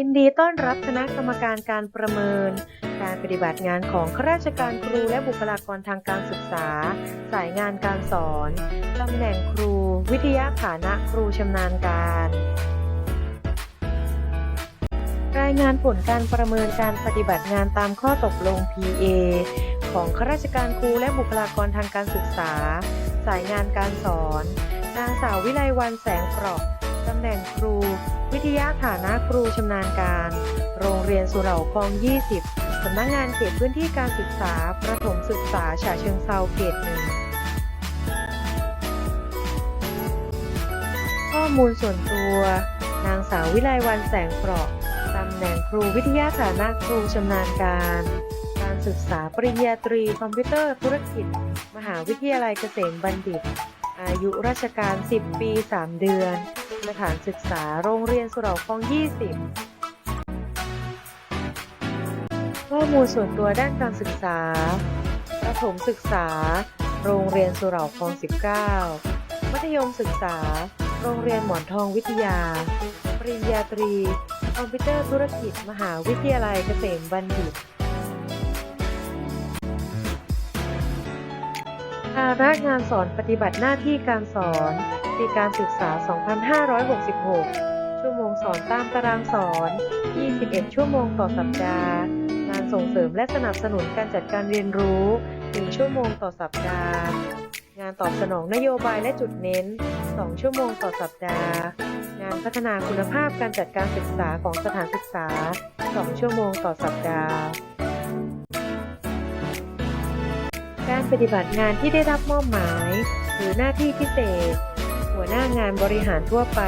ยินดีต้อนรับคณะกรรมการการประเมิน การปฏิบัติงานของข้าราชการครูและบุคลากรทางการศึกษา สายงานการสอนตำแหน่งครู วิทยาฐานะครูชำนาญการ รายงานผลการประเมินการปฏิบัติงานตามข้อตกลง PA ของข้าราชการครูและบุคลากรทางการศึกษา สายงานการสอน นางสาววิไลวันแสงเปราะ ตำแหน่งครู วิทยาฐานะครูชำนาญการ โรงเรียนสุเหร่าคลอง 20 สำนักงานเขตพื้นที่การศึกษา ประถมศึกษาฉะเชิงเซาเขตหนึ่งข้อมูลส่วนตัว นางสาววิไลวันแสงเปราะตำแหน่งครูวิทยาฐานะครูชำนาญการ การศึกษาปริญญาตรีคอมพิวเตอร์ธุรกิจ มหาวิทยาลัยเกษมบัณฑิต อายุราชการ 10 ปี 3 เดือน สถานศึกษาโรงเรียนสุเหร่าคลอง 20 ข้อมูลส่วนตัวด้านการศึกษา ประถมศึกษา โรงเรียนสุเหร่าคลอง 19 มัธยมศึกษา โรงเรียนหมอนทองวิทยา ปริญญาตรี คอมพิวเตอร์ธุรกิจ มหาวิทยาลัยเกษมบัณฑิต ภาระงานสอนปฏิบัติหน้าที่การสอนปีการศึกษา 2566 ชั่วโมงสอนตามตารางสอน 21 ชั่วโมงต่อสัปดาห์ งานส่งเสริมและสนับสนุนการจัดการเรียนรู้ 1 ชั่วโมงต่อสัปดาห์ งานตอบสนองนโยบายและจุดเน้น 2 ชั่วโมงต่อสัปดาห์ งานพัฒนาคุณภาพการจัดการศึกษาของสถานศึกษา 2 ชั่วโมงต่อสัปดาห์ การปฏิบัติงานที่ได้รับมอบหมาย หรือหน้าที่พิเศษ หัวหน้างานบริหารทั่วไป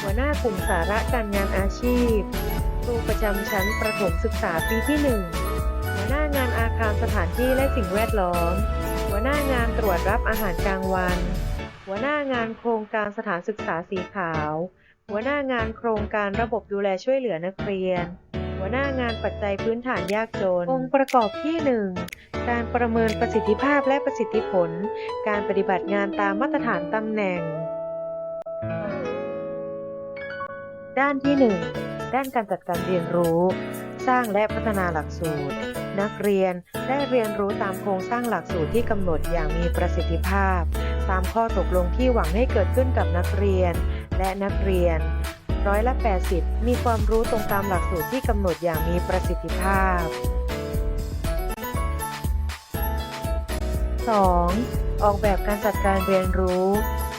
หัวหน้ากลุ่มสาระการงานอาชีพ ครูประจำชั้นประถมศึกษาปีที่ 1 หัวหน้างานอาคารสถานที่และสิ่งแวดล้อม หัวหน้างานตรวจรับอาหารกลางวัน หัวหน้างานโครงการสถานศึกษาสีขาว หัวหน้างานโครงการระบบดูแลช่วยเหลือนักเรียน หัวหน้างานปัจจัยพื้นฐานยากจน องค์ประกอบที่ 1 การประเมินประสิทธิภาพและประสิทธิผล การปฏิบัติงานตามมาตรฐานตำแหน่ง ด้านที่ 1 ด้านการจัดการเรียนรู้ สร้างและพัฒนาหลักสูตร นักเรียนได้เรียนรู้ตามโครงสร้างหลักสูตรที่กำหนดอย่างมีประสิทธิภาพ ตามข้อตกลงที่หวังให้เกิดขึ้นกับนักเรียนและนักเรียน ร้อยละ 80 มีความรู้ตรงตามหลักสูตรที่กำหนดอย่างมีประสิทธิภาพ 2. ออกแบบการจัดการเรียนรู้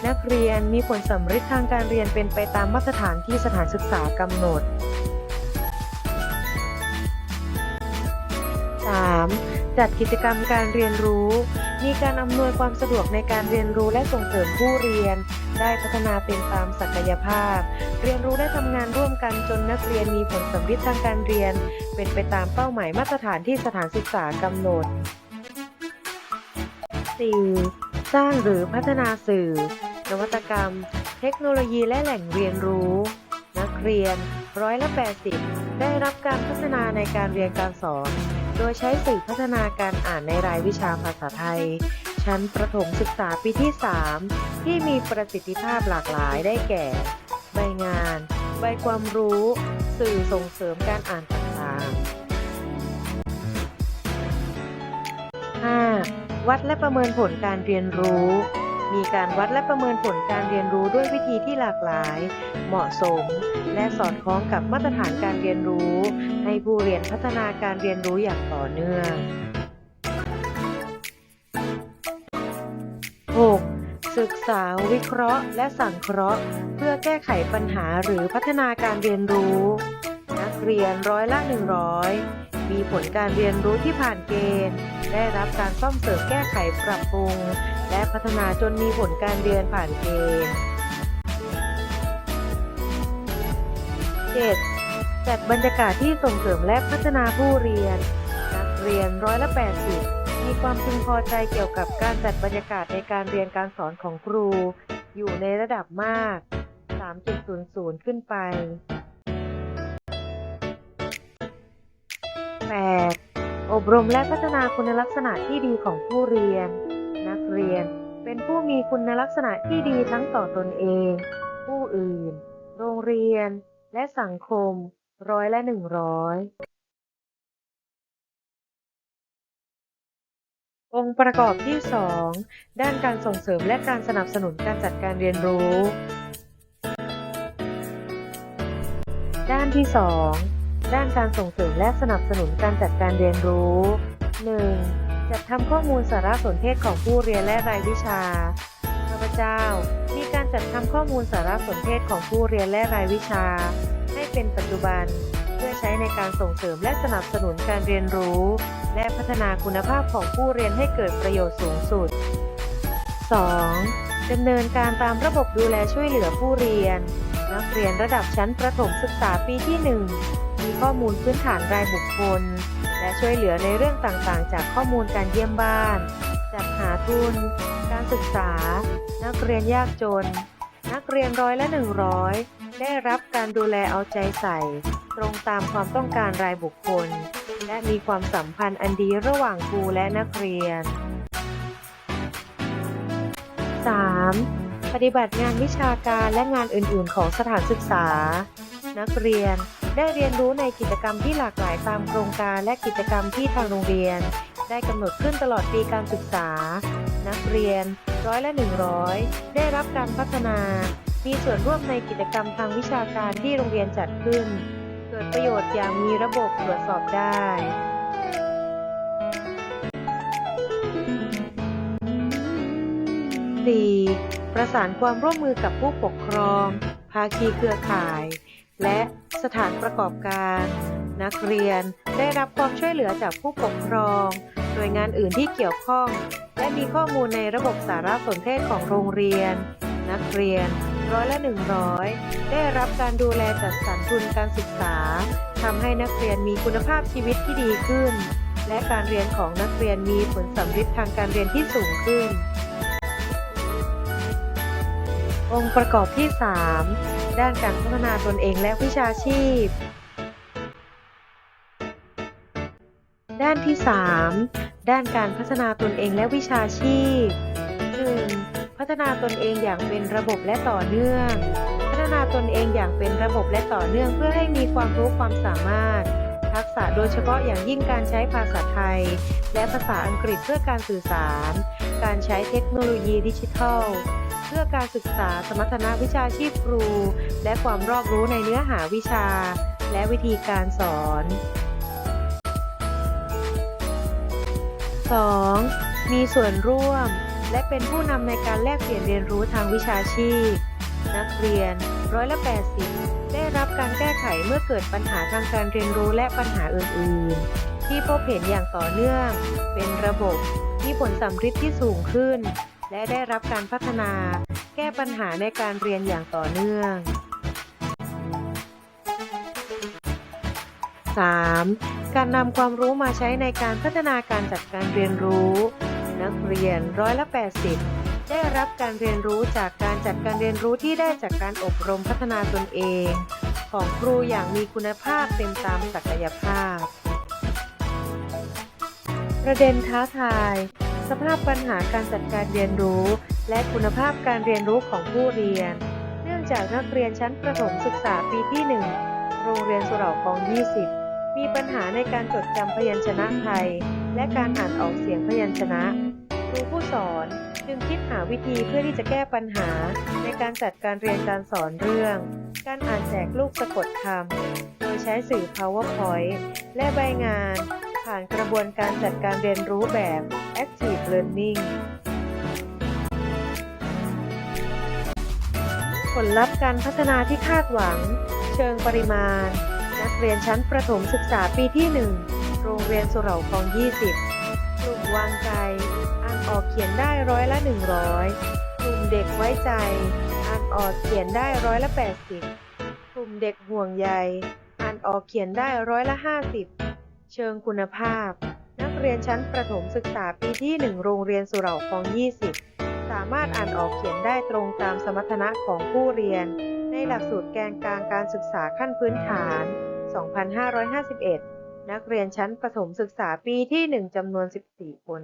นักเรียนมีผลสำฤทธิ์ทางการเรียนเป็นไปตามมาตรฐานที่สถานศึกษากำหนด 3. จัดกิจกรรมการเรียนรู้ มีการอำนวยความสะดวกในการเรียนรู้และส่งเสริมผู้เรียน ได้พัฒนาเป็นตามศักยภาพ เรียนรู้และทำงานร่วมกันจนนักเรียนมีผลสำฤทธิ์ทางการเรียน เป็นไปตามเป้าหมายมาตรฐานที่สถานศึกษากำหนด 4. สร้างหรือพัฒนาสื่อ นวัตกรรม เทคโนโลยีและแหล่งเรียนรู้ นักเรียนร้อยละ80 ได้รับการพัฒนาในการเรียนการสอน โดยใช้สื่อพัฒนาการอ่านในรายวิชาภาษาไทย ชั้นประถมศึกษาปีที่ 3 ที่มีประสิทธิภาพหลากหลายได้แก่ ใบงาน ใบความรู้ สื่อส่งเสริมการอ่านต่างๆ 5. วัดและประเมินผลการเรียนรู้ มีการวัดและประเมินผลการเรียนรู้ด้วยวิธีที่หลากหลาย เหมาะสม และสอดคล้องกับมาตรฐานการเรียนรู้ ให้ผู้เรียนพัฒนาการเรียนรู้อย่างต่อเนื่อง ศึกษาวิเคราะห์ และสังเคราะห์ เพื่อแก้ไขปัญหาหรือพัฒนาการเรียนรู้ นักเรียนร้อยละ 100 มีผลการเรียนรู้ที่ผ่านเกณฑ์ ได้รับการซ่อมเสริมแก้ไขปรับปรุง และพัฒนาจนมีผลการเรียนผ่านเกณฑ์ 7. จัดบรรยากาศที่ส่งเสริมและพัฒนาผู้เรียน นักเรียนร้อยละ 80 มีความพึงพอใจเกี่ยวกับการจัดบรรยากาศในการเรียนการสอนของครู อยู่ในระดับมาก 3.00 ขึ้นไป 8. อบรมและพัฒนาคุณลักษณะที่ดีของผู้เรียน นักเรียนเป็นผู้มีคุณลักษณะที่ดีทั้งต่อตนเอง ผู้อื่น โรงเรียน และสังคม ร้อยละหนึ่งร้อย องค์ประกอบที่ 2 ด้านการส่งเสริมและการสนับสนุนการจัดการเรียนรู้ ด้านที่ 2 ด้านการส่งเสริมและสนับสนุนการจัดการเรียนรู้ 1. จัดทำข้อมูลสารสนเทศของผู้เรียนและรายวิชาข้าพเจ้า มีการจัดทำข้อมูลสารสนเทศของผู้เรียนและรายวิชา ให้เป็นปัจจุบัน เพื่อใช้ในการส่งเสริมและสนับสนุนการเรียนรู้ และพัฒนาคุณภาพของผู้เรียนให้เกิดประโยชน์สูงสุด 2. ดำเนินการตามระบบดูแลช่วยเหลือผู้เรียน นักเรียนระดับชั้นประถมศึกษาปีที่ 1 มีข้อมูลพื้นฐานรายบุคคล และช่วยเหลือในเรื่องต่างๆ จากข้อมูลการเยี่ยมบ้าน จัดหาทุน การศึกษา นักเรียนยากจน นักเรียนร้อยละ 100 ได้รับการดูแลเอาใจใส่ ตรงตามความต้องการรายบุคคล และมีความสัมพันธ์อันดีระหว่างครูและนักเรียน 3. ปฏิบัติงานวิชาการและงานอื่น ๆ ของสถานศึกษา นักเรียนได้เรียนรู้ในกิจกรรมที่หลากหลายตามโครงการและกิจกรรมที่ทางโรงเรียน ได้กำหนดขึ้นตลอดปีการศึกษา นักเรียนร้อยละ 100 ได้รับการพัฒนา มีส่วนร่วมในกิจกรรมทางวิชาการที่โรงเรียนจัดขึ้น เกิดประโยชน์อย่างมีระบบตรวจสอบได้ 4. ประสานความร่วมมือกับผู้ปกครอง ภาคีเครือข่าย และสถานประกอบการ นักเรียนได้รับความช่วยเหลือจากผู้ปกครอง หน่วยงานอื่นที่เกี่ยวข้อง และมีข้อมูลในระบบสารสนเทศของโรงเรียน นักเรียน ร้อยละ 100 ได้รับการดูแลจัดสรรทุนการศึกษาทำให้นักเรียนมีคุณภาพชีวิตที่ดีขึ้น และการเรียนของนักเรียนมีผลสำฤทธิ์ทางการเรียนที่สูงขึ้น องค์ประกอบที่ 3 ด้านการพัฒนาตนเองและวิชาชีพ ด้านที่ 3 ด้านการพัฒนาตนเองและวิชาชีพ 1. พัฒนาตนเองอย่างเป็นระบบและต่อเนื่อง พัฒนาตนเองอย่างเป็นระบบและต่อเนื่องเพื่อให้มีความรู้ความสามารถ ทักษะโดยเฉพาะอย่างยิ่งการใช้ภาษาไทย และภาษาอังกฤษเพื่อการสื่อสาร การใช้เทคโนโลยีดิจิทัล เพื่อการศึกษาสมรรถนะวิชาชีพครู และความรอบรู้ในเนื้อหาวิชา และวิธีการสอน 2. มีส่วนร่วม และเป็นผู้นำในการแลกเปลี่ยนเรียนรู้ทางวิชาชีพ นักเรียนร้อยละ80 ได้รับการแก้ไขเมื่อเกิดปัญหาทางการเรียนรู้และปัญหาอื่น ๆ ที่พบเห็นอย่างต่อเนื่อง เป็นระบบมีผลสัมฤทธิ์ที่สูงขึ้น และได้รับการพัฒนา แก้ปัญหาในการเรียนอย่างต่อเนื่อง 3. การนำความรู้มาใช้ในการพัฒนาการจัดการเรียนรู้ นักเรียนร้อยละ 80 ได้รับการเรียนรู้จากการจัดการเรียนรู้ที่ได้จากการอบรมพัฒนาตนเอง ของครูอย่างมีคุณภาพเต็มตามศักยภาพ ประเด็นท้าทาย สภาพปัญหาการจัดการเรียนรู้ และคุณภาพการเรียนรู้ของผู้เรียน เนื่องจากนักเรียนชั้นประถมศึกษาปีที่ 1 โรงเรียนสุเหร่าคลอง 20 มีปัญหาในการจดจำพยัญชนะไทยและการอ่านออกเสียงพยัญชนะ รูผู้สอนจึงคิดหาวิธีเพื่อที่จะแก้ปัญหา ในการจัดการเรียนการสอนเรื่อง การอ่านแจกลูกสะกดคำ โดยใช้สื่อ PowerPoint และใบงาน ผ่านกระบวนการจัดการเรียนรู้แบบ Active Learning ผลลัพธ์การพัฒนาที่คาดหวัง เชิงปริมาณ นักเรียนชั้นประถมศึกษาปีที่ 1 โรงเรียนสุเหร่าคลอง 20 กลุ่มวางใจ ออกเขียนได้ร้อยละ 100 กลุ่มเด็กไว้ใจ อ่านออกเขียนได้ร้อยละ 80 กลุ่มเด็กห่วงใย อ่านออกเขียนได้ร้อยละ 50 เชิงคุณภาพ นักเรียนชั้นประถมศึกษาปีที่ 1 โรงเรียนสุเหร่าคลอง 20 สามารถอ่านออกเขียนได้ตรงตามสมรรถนะของผู้เรียน ในหลักสูตรแกนกลางการศึกษาขั้นพื้นฐาน 2551 นักเรียนชั้นประถมศึกษาปีที่ 1จำนวน 14 คน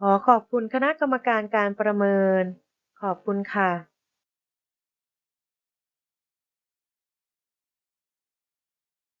ขอขอบคุณคณะกรรมการการประเมิน ขอบคุณค่ะ